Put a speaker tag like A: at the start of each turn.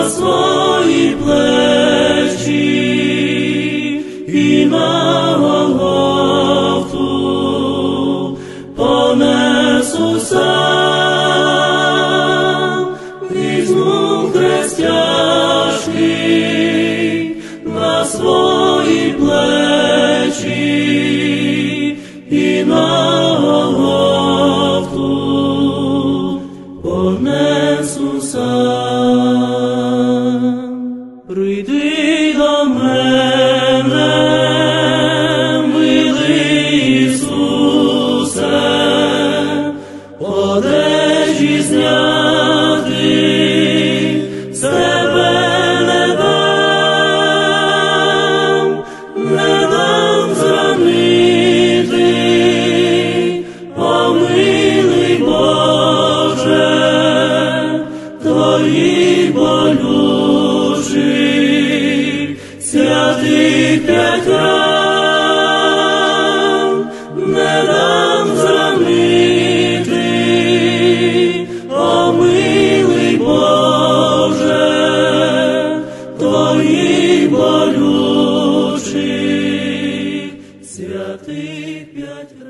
A: на свої плечі і на Голгофу понесу сам, візьму хрест на свої плечі і на Голгофу понесу сам. твої болючі, святий Петра, не дам зранити, о милий твої болючі, святий Петра.